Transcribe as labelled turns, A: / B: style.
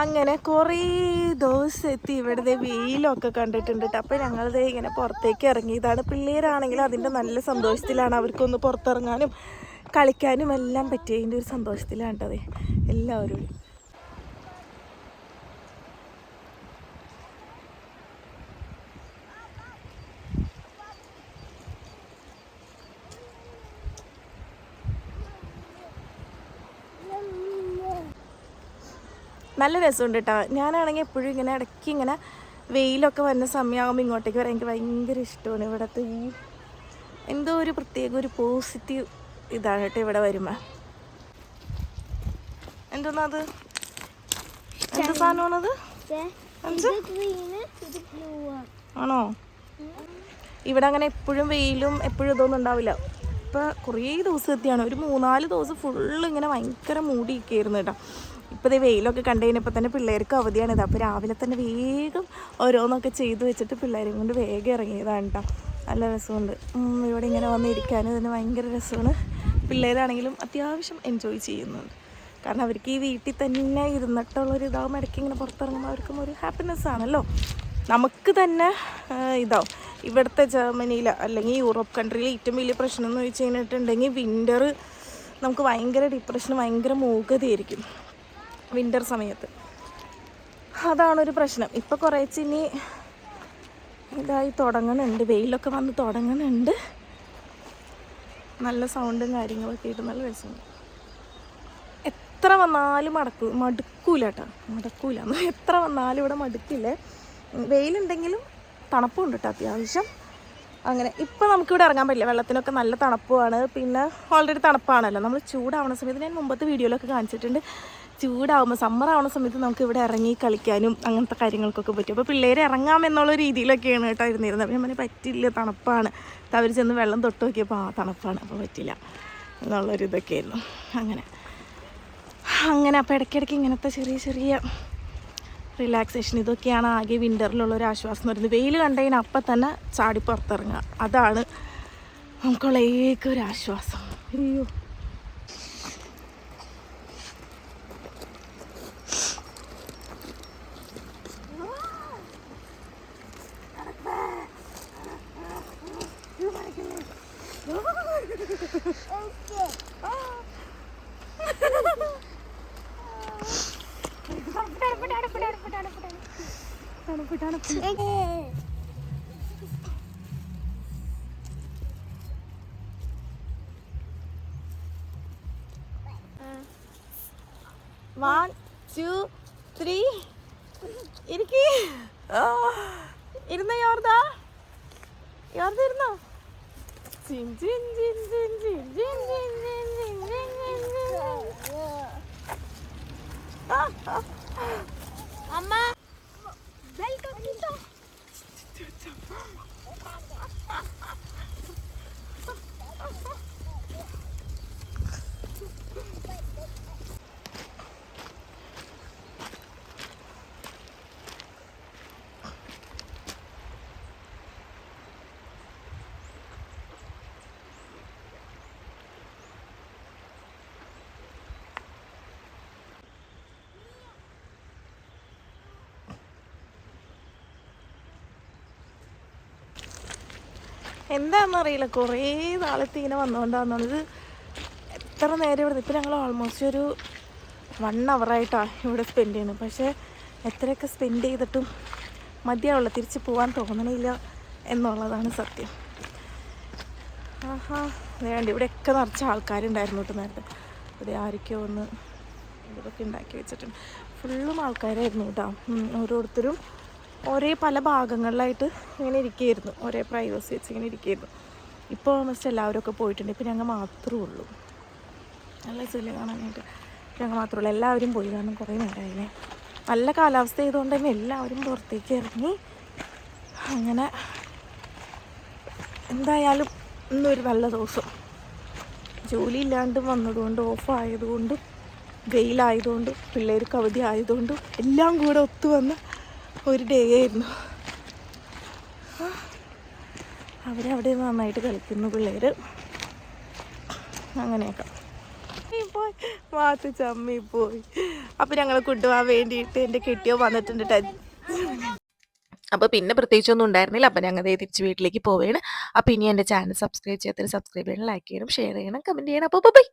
A: അങ്ങനെ കുറേ ദിവസം എത്തി. ഇവിടുത്തെ വെയിലൊക്കെ കണ്ടിട്ടുണ്ട് കേട്ടോ അപ്പോൾ ഞങ്ങളത് ഇങ്ങനെ പുറത്തേക്ക് ഇറങ്ങി. ഇതാണ് പിള്ളേരാണെങ്കിൽ അതിന്റെ നല്ല സന്തോഷത്തിലാണ് അവർക്കൊന്ന് പുറത്തിറങ്ങാനും കളിക്കാനും എല്ലാം പറ്റിയതിന്റെ ഒരു സന്തോഷത്തിലാണ് കേട്ടത് എല്ലാവരും. നല്ല രസമുണ്ട് കേട്ടോ. ഞാനാണെങ്കിൽ എപ്പോഴും ഇങ്ങനെ ഇടയ്ക്ക് ഇങ്ങനെ വെയിലൊക്കെ വരുന്ന സമയമാകുമ്പോൾ ഇങ്ങോട്ടേക്ക് വരാൻ എനിക്ക് ഭയങ്കര ഇഷ്ടമാണ്. ഇവിടുത്തെ ഈ എന്തോ ഒരു പ്രത്യേക ഒരു പോസിറ്റീവ് ഇതാണ് കേട്ടോ ഇവിടെ വരുമ്പോൾ എന്തോന്നത് എന്ത് സാധനമാണത് ആണോ? ഇവിടെ അങ്ങനെ എപ്പോഴും വെയിലും എപ്പോഴും ഇതൊന്നും ഉണ്ടാവില്ല. ഇപ്പം കുറേ ദിവസം എത്തിയാണ്. ഒരു മൂന്നാൽ ദിവസം ഫുള്ള് ഇങ്ങനെ ഭയങ്കര മൂടിയിരിക്കുകയായിരുന്നു കേട്ടോ. ഇപ്പോൾ ദേ വെയിലൊക്കെ കണ്ടു കഴിഞ്ഞപ്പോൾ തന്നെ പിള്ളേർക്ക് അവധിയാണിത് അപ്പോൾ രാവിലെ തന്നെ വേഗം ഓരോന്നൊക്കെ ചെയ്ത് വെച്ചിട്ട് പിള്ളേരെയും കൊണ്ട് വേഗം ഇറങ്ങിയതാണ് കേട്ടോ നല്ല രസമുണ്ട്. ഇവിടെ ഇങ്ങനെ വന്നിരിക്കാൻ തന്നെ ഭയങ്കര രസമാണ്. പിള്ളേരാണെങ്കിലും അത്യാവശ്യം എൻജോയ് ചെയ്യുന്നുണ്ട്. കാരണം അവർക്ക് ഈ വീട്ടിൽ തന്നെ ഇരുന്നിട്ടുള്ളൊരു ഇതാകുമ്പോൾ ഇടയ്ക്ക് ഇങ്ങനെ പുറത്തിറങ്ങുമ്പോൾ അവർക്കും ഒരു ഹാപ്പിനെസ് ആണല്ലോ. നമുക്ക് തന്നെ ഇതാവും. ഇവിടുത്തെ ജർമ്മനിയിൽ അല്ലെങ്കിൽ യൂറോപ്പ് കൺട്രിയിൽ ഏറ്റവും വലിയ പ്രശ്നം എന്ന് വെച്ച് കഴിഞ്ഞിട്ടുണ്ടെങ്കിൽ വിന്റർ നമുക്ക് ഭയങ്കര ഡിപ്രഷൻ ഭയങ്കര മൂകതയായിരിക്കും. വിന്റർ സമയത്ത്. അതാണൊരു പ്രശ്നം. ഇപ്പോൾ കുറേച്ച് ഇനി ഇതായി തുടങ്ങുന്നുണ്ട് വെയിലൊക്കെ വന്ന് തുടങ്ങുന്നുണ്ട് നല്ല സൗണ്ടും കാര്യങ്ങളൊക്കെ ആയിട്ട് നല്ല രസമുണ്ട്. എത്ര വന്നാലും മടക്കൂ. മടുക്കൂല കേട്ടോ മടക്കൂല. എത്ര വന്നാലും ഇവിടെ മടുക്കില്ലേ. വെയിലുണ്ടെങ്കിലും വെയിലുണ്ടെങ്കിലും തണുപ്പുണ്ട് കേട്ടോ അത്യാവശ്യം. അങ്ങനെ ഇപ്പം നമുക്കിവിടെ ഇറങ്ങാൻ പറ്റില്ല. വെള്ളത്തിനൊക്കെ നല്ല തണുപ്പുമാണ് പിന്നെ ഓൾറെഡി തണുപ്പാണല്ലോ. നമ്മൾ ചൂടാവുന്ന സമയത്ത് ഞാൻ മുമ്പത്തെ വീഡിയോയിലൊക്കെ കാണിച്ചിട്ടുണ്ട്. ചൂടാവുമ്പോൾ സമ്മർ ആവുന്ന സമയത്ത് നമുക്ക് ഇവിടെ ഇറങ്ങി കളിക്കാനും അങ്ങനത്തെ കാര്യങ്ങൾക്കൊക്കെ പറ്റും. അപ്പോൾ പിള്ളേർ ഇറങ്ങാം എന്നുള്ള രീതിയിലൊക്കെയാണ് കേട്ടോ ഇരുന്നിരുന്നത്. അപ്പോൾ ഞാൻ പറ്റില്ല തണുപ്പാണ്. അവർ ചെന്ന് വെള്ളം തൊട്ട് നോക്കിയപ്പോൾ ആ തണുപ്പാണ്. അപ്പോൾ പറ്റില്ല എന്നുള്ളൊരു ഇതൊക്കെയായിരുന്നു. അങ്ങനെ. അങ്ങനെ അപ്പോൾ ഇടയ്ക്കിടയ്ക്ക് ഇങ്ങനത്തെ ചെറിയ ചെറിയ റിലാക്സേഷൻ ഇതൊക്കെയാണ് ആകെ വിന്ററിലുള്ള ഒരു ആശ്വാസം എന്ന് പറയുന്നത് വെയിൽ കണ്ടതിന് അപ്പം തന്നെ ചാടി പുറത്തിറങ്ങുക. അതാണ് നമുക്കുള്ള ഏക ഒരു ആശ്വാസം. അയ്യോ. വൺ ടു ത്രീ ഇരിക്ക്. ഇരുന്ന? Din din din din din din din din din din
B: din din. Ama
A: എന്താണെന്നറിയില്ല കുറേ നാളത്തെ ഇങ്ങനെ വന്നുകൊണ്ടാണെന്നാണ് ഇത് എത്ര നേരം ഇവിടെ ഇപ്പം ഞങ്ങൾ ഓൾമോസ്റ്റ് ഒരു വൺ അവറായിട്ടാണ് ഇവിടെ സ്പെൻഡ് ചെയ്യുന്നത്. പക്ഷേ എത്രയൊക്കെ സ്പെൻഡ് ചെയ്തിട്ടും മതിയാവുള്ള തിരിച്ച് പോകാൻ തോന്നണില്ല എന്നുള്ളതാണ് സത്യം. ആഹാ വേണ്ട ഇവിടെയൊക്കെ നിറച്ച ആൾക്കാരുണ്ടായിരുന്നു കേട്ടോ നേരത്തെ. ഇവിടെ ആരൊക്കെയോ ഒന്ന് ഇതൊക്കെ ഉണ്ടാക്കി വെച്ചിട്ടുണ്ട്. ഫുള്ളും ആൾക്കാരായിരുന്നു കേട്ടോ. ഓരോരുത്തരും ഒരേ പല ഭാഗങ്ങളിലായിട്ട് ഇങ്ങനെ ഇരിക്കുകയായിരുന്നു. ഒരേ പ്രൈവസി വെച്ച് ഇങ്ങനെ ഇരിക്കുകയായിരുന്നു. ഇപ്പോൾ ഓൾമോസ്റ്റ് എല്ലാവരും ഒക്കെ പോയിട്ടുണ്ട്. ഇപ്പം ഞങ്ങൾ മാത്രമേ ഉള്ളൂ. നല്ല രസമില്ലേ കാണാനായിട്ട് ഞങ്ങൾ മാത്രമേ ഉള്ളൂ. എല്ലാവരും പോയി. കാരണം കുറേ നേരമായില്ലേ? നല്ല കാലാവസ്ഥ ആയതുകൊണ്ട് തന്നെ എല്ലാവരും പുറത്തേക്ക് ഇറങ്ങി അങ്ങനെ എന്തായാലും ഇന്നൊരു നല്ല ദിവസം. ജോലി ഇല്ലാണ്ട് വന്നതുകൊണ്ട് ഓഫായതുകൊണ്ടും വെയിലായതുകൊണ്ടും പിള്ളേർക്ക് അവധി ആയതുകൊണ്ടും എല്ലാം കൂടെ ഒത്തു വന്ന ഒരു ഡേ ആയിരുന്നു. അവരവിടെ നന്നായിട്ട് കളിക്കുന്നു പിള്ളേർ അങ്ങനെയൊക്കെ. പോയി. മാത്തു ചമ്മി പോയി. അപ്പൊ ഞങ്ങളെ കൊണ്ടുപോകാൻ വേണ്ടിയിട്ട് എന്റെ കെട്ടിയോ വന്നിട്ടുണ്ട് ട്ടോ. അപ്പോൾ പിന്നെ പ്രത്യേകിച്ചൊന്നും ഉണ്ടായിരുന്നില്ല. അപ്പം ഞങ്ങൾ തിരിച്ച് വീട്ടിലേക്ക് പോവുകയാണ് അപ്പോൾ ഇനി എന്റെ ചാനൽ സബ്സ്ക്രൈബ് ചെയ്യാത്തതിന് സബ്സ്ക്രൈബ് ചെയ്യണം ലൈക്ക് ചെയ്യണം ഷെയർ ചെയ്യണം കമന്റ് ചെയ്യണം. അപ്പോൾ ബൈ